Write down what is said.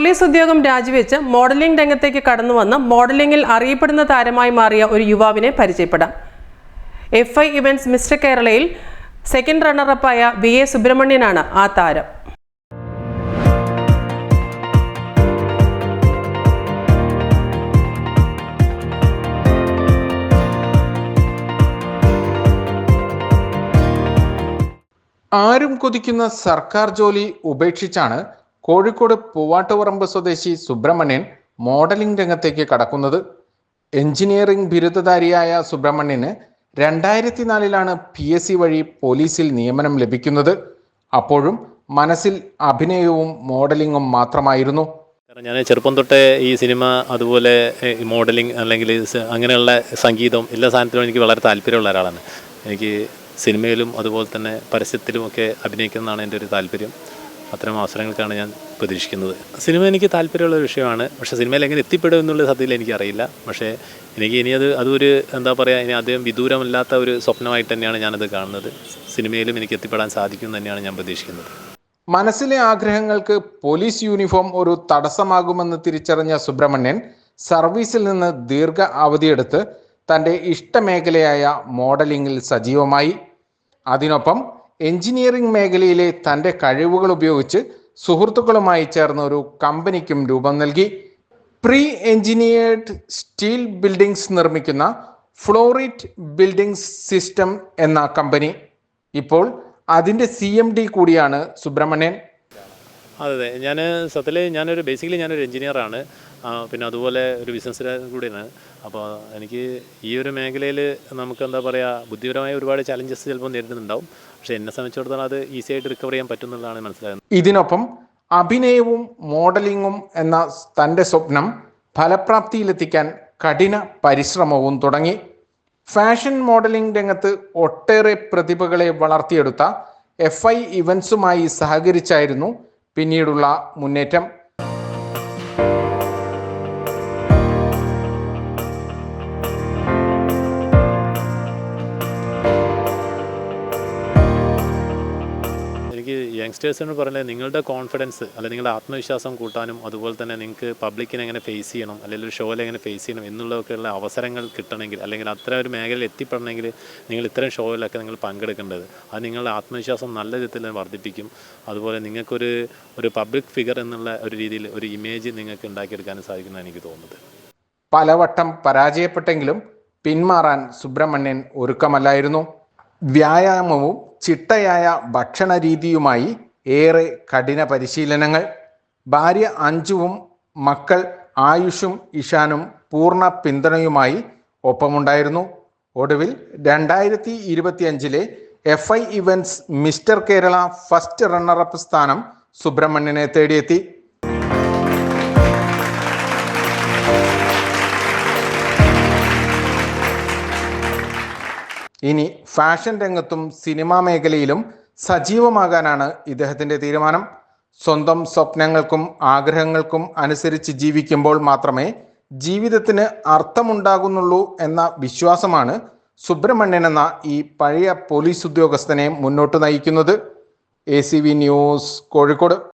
Police ഉദ്യോഗം രാജിവെച്ച് modelling രംഗത്തേക്ക് കടന്നു വന്ന് മോഡലിംഗിൽ അറിയപ്പെടുന്ന താരമായി മാറിയ ഒരു യുവാവിനെ പരിചയപ്പെടാം. എഫ് ഐ ഇവന്റ്സ് മിസ്റ്റർ കേരളയിൽ സെക്കൻഡ് റണ്ണറപ്പായ വി എ സുബ്രഹ്മണ്യനാണ് ആ താരം. ആരും കൊതിക്കുന്ന സർക്കാർ ജോലി ഉപേക്ഷിച്ചാണ് കോഴിക്കോട് പൂവാട്ടുപറമ്പ് സ്വദേശി സുബ്രഹ്മണ്യൻ മോഡലിംഗ് രംഗത്തേക്ക് കടക്കുന്നത്. എഞ്ചിനീയറിംഗ് ബിരുദധാരിയായ സുബ്രഹ്മണ്യന് രണ്ടായിരത്തി നാലിലാണ് പി എസ് സി വഴി പോലീസിൽ നിയമനം ലഭിക്കുന്നത്. അപ്പോഴും മനസ്സിൽ അഭിനയവും മോഡലിംഗും മാത്രമായിരുന്നു. കാരണം ഞാൻ ചെറുപ്പം തൊട്ടേ ഈ സിനിമ അതുപോലെ മോഡലിംഗ് അല്ലെങ്കിൽ അങ്ങനെയുള്ള സംഗീതം എല്ലാ സാധനത്തിലും എനിക്ക് വളരെ താല്പര്യമുള്ള ഒരാളാണ്. എനിക്ക് സിനിമയിലും അതുപോലെ തന്നെ പരസ്യത്തിലും ഒക്കെ അഭിനയിക്കുന്നതാണ് എന്റെ ഒരു താല്പര്യം. അത്തരം അവസരങ്ങൾക്കാണ് ഞാൻ പ്രതീക്ഷിക്കുന്നത്. സിനിമ എനിക്ക് താല്പര്യമുള്ള വിഷയമാണ്. പക്ഷേ സിനിമയിൽ എങ്ങനെ എത്തിപ്പെടും എന്നുള്ള സത്യത്തിൽ എനിക്കറിയില്ല. പക്ഷേ എനിക്ക് ഇനി അത് അതൊരു എന്താ പറയുക ഇനി അദ്ദേഹം വിദൂരമല്ലാത്ത ഒരു സ്വപ്നമായിട്ട് തന്നെയാണ് ഞാനത് കാണുന്നത്. സിനിമയിലും എനിക്ക് എത്തിപ്പെടാൻ സാധിക്കും തന്നെയാണ് ഞാൻ പ്രതീക്ഷിക്കുന്നത്. മനസ്സിലെ ആഗ്രഹങ്ങൾക്ക് പോലീസ് യൂണിഫോം ഒരു തടസ്സമാകുമെന്ന് തിരിച്ചറിഞ്ഞ സുബ്രഹ്മണ്യൻ സർവീസിൽ നിന്ന് ദീർഘ അവധിയെടുത്ത് തന്റെ ഇഷ്ടമേഖലയായ മോഡലിംഗിൽ സജീവമായി. അതിനൊപ്പം എഞ്ചിനീയറിംഗ് മേഖലയിലെ തന്റെ കഴിവുകൾ ഉപയോഗിച്ച് സുഹൃത്തുക്കളുമായി ചേർന്ന ഒരു കമ്പനിക്കും രൂപം നൽകി. പ്രീ എഞ്ചിനീയർഡ് സ്റ്റീൽ ബിൽഡിംഗ്സ് നിർമ്മിക്കുന്ന ഫ്ലോറിറ്റ് ബിൽഡിംഗ്സ് സിസ്റ്റം എന്ന കമ്പനി. ഇപ്പോൾ അതിന്റെ സി എം ഡി കൂടിയാണ് സുബ്രഹ്മണ്യൻ. അതെ അതെ. ഞാൻ സത്യത്തിൽ ഞാനൊരു ബേസിക്കലി ഞാനൊരു എഞ്ചിനീയറാണ് പിന്നെ അതുപോലെ ഒരു ബിസിനസ് കൂടിയാണ്. അപ്പോൾ എനിക്ക് ഈ ഒരു മേഖലയിൽ നമുക്ക് എന്താ പറയുക ബുദ്ധിപരമായ ഒരുപാട് ചലഞ്ചസ് ചിലപ്പോൾ നേരിടുന്നുണ്ടാവും. പക്ഷേ എന്നെ സംബന്ധിച്ചിടത്തോളം അത് ഈസി ആയിട്ട് റിക്കവർ ചെയ്യാൻ പറ്റുന്നതാണ് മനസ്സിലാകുന്നത്. ഇതിനൊപ്പം അഭിനയവും മോഡലിംഗും എന്ന തന്റെ സ്വപ്നം ഫലപ്രാപ്തിയിലെത്തിക്കാൻ കഠിന പരിശ്രമവും തുടങ്ങി. ഫാഷൻ മോഡലിംഗ് രംഗത്ത് ഒട്ടേറെ പ്രതിഭകളെ വളർത്തിയെടുത്ത എഫ് ഐ ഇവൻസുമായി സഹകരിച്ചായിരുന്നു പിന്നീടുള്ള മുന്നേറ്റം. യങ്സ്റ്റേഴ്സിനോട് പറഞ്ഞാൽ നിങ്ങളുടെ കോൺഫിഡൻസ് അല്ലെങ്കിൽ നിങ്ങളുടെ ആത്മവിശ്വാസം കൂട്ടാനും അതുപോലെ തന്നെ നിങ്ങൾക്ക് പബ്ലിക്കിനെ എങ്ങനെ ഫേസ് ചെയ്യണം അല്ലെങ്കിൽ ഒരു ഷോയിൽ എങ്ങനെ ഫേസ് ചെയ്യണം എന്നുള്ളതൊക്കെയുള്ള അവസരങ്ങൾ കിട്ടണമെങ്കിൽ അല്ലെങ്കിൽ അത്ര ഒരു മേഖലയിൽ എത്തിപ്പെടണമെങ്കിൽ നിങ്ങൾ ഇത്തരം ഷോയിലൊക്കെ നിങ്ങൾ പങ്കെടുക്കേണ്ടത്. അത് നിങ്ങളുടെ ആത്മവിശ്വാസം നല്ല വിധത്തിൽ വർദ്ധിപ്പിക്കും. അതുപോലെ നിങ്ങൾക്കൊരു ഒരു പബ്ലിക് ഫിഗർ എന്നുള്ള ഒരു രീതിയിൽ ഒരു ഇമേജ് നിങ്ങൾക്ക് ഉണ്ടാക്കിയെടുക്കാനും സാധിക്കുന്നതാണ് എനിക്ക് തോന്നുന്നത്. പലവട്ടം പരാജയപ്പെട്ടെങ്കിലും പിന്മാറാൻ സുബ്രഹ്മണ്യൻ ഒരുക്കമല്ലായിരുന്നു. വ്യായാമവും ചിട്ടയായ ഭക്ഷണ രീതിയുമായി ഏറെ കഠിന പരിശീലനങ്ങൾ. ഭാര്യ അഞ്ജുവും മക്കൾ ആയുഷും ഇഷാനും പൂർണ പിന്തുണയുമായി ഒപ്പമുണ്ടായിരുന്നു. ഒടുവിൽ രണ്ടായിരത്തി ഇരുപത്തിയഞ്ചിലെ F I events mister Kerala first runner up സ്ഥാനം സുബ്രഹ്മണ്യനെ തേടിയെത്തി. ഇനി ഫാഷൻ രംഗത്തും സിനിമാ മേഖലയിലും സജീവമാകാനാണ് ഇദ്ദേഹത്തിന്റെ തീരുമാനം. സ്വന്തം സ്വപ്നങ്ങൾക്കും ആഗ്രഹങ്ങൾക്കും അനുസരിച്ച് ജീവിക്കുമ്പോൾ മാത്രമേ ജീവിതത്തിന് അർത്ഥമുണ്ടാകുന്നുള്ളൂ എന്ന വിശ്വാസമാണ് സുബ്രഹ്മണ്യൻ എന്ന ഈ പഴയ പോലീസ് ഉദ്യോഗസ്ഥനെ മുന്നോട്ട് നയിക്കുന്നത്. A news Kozhikode.